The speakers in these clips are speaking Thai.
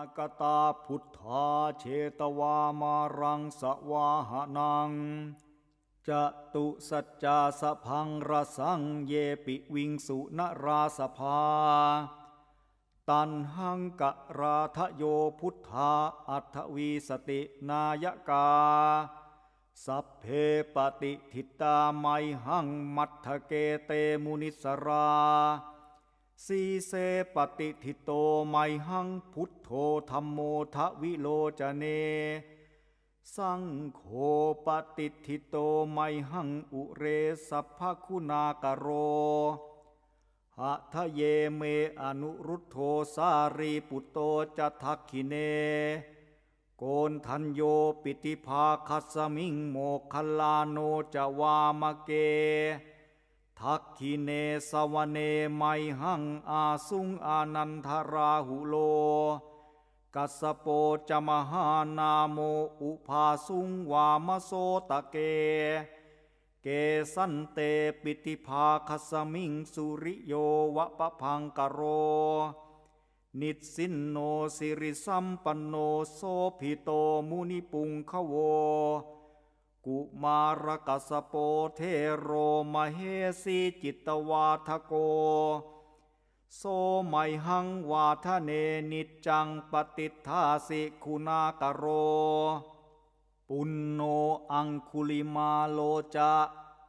ากตาพุทธาเชตวามารังสวาหนังจะตุสัจจาสพังรสังเยปิวิงสุนราสภา ตันหังกะราทะโยพุทธาอัทวีสตินายกา สัพเพปฏิทิตาไมหังมัทธเกเตมุนิสรา สีเสปฏิทิโตไมหังพุทโธธรรมโมทวิโลจเน สังโฆปฏิทิโตไมหังอุเรสัพพคุณากโรหะทะเยเมอนุรุทโธสารีปุตโตจะทักขิเน โกนทันโยปิติภาคัสมิงโมคลาโนจะวามเก ทักขิเนสวเนไมหังอาสุงอานันทราหุโล กัสสโปจมหานาโมอุภาสุงวามโสตะเก เกสันเตปิติภาคสมิงสุริโยวะปะพังกโร นิสินโนสิริสัมปันโนโสภิโตมุนิปุงขโว กุมารกัสโปเทโรมเหสีจิตวาทโก โสไมหังวาทะเนนิจจังปฏิทาสิคุณากโร ปุณโนอังคุลิมาโลจะ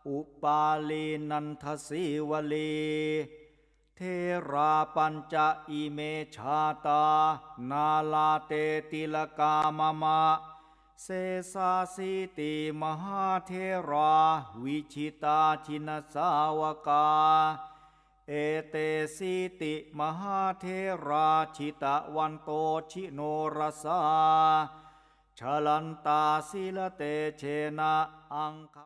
อุปาลีนันทสีวลี เทราปัญจอิเมชาตา นาลาเตติลกามมะ เสสาสิติมหาเทรา วิชิตาชินสาวกา เอเตสิติมหาเทราชิตะวันโตชิโนรสาชลันตาสิลเตเชนะอังค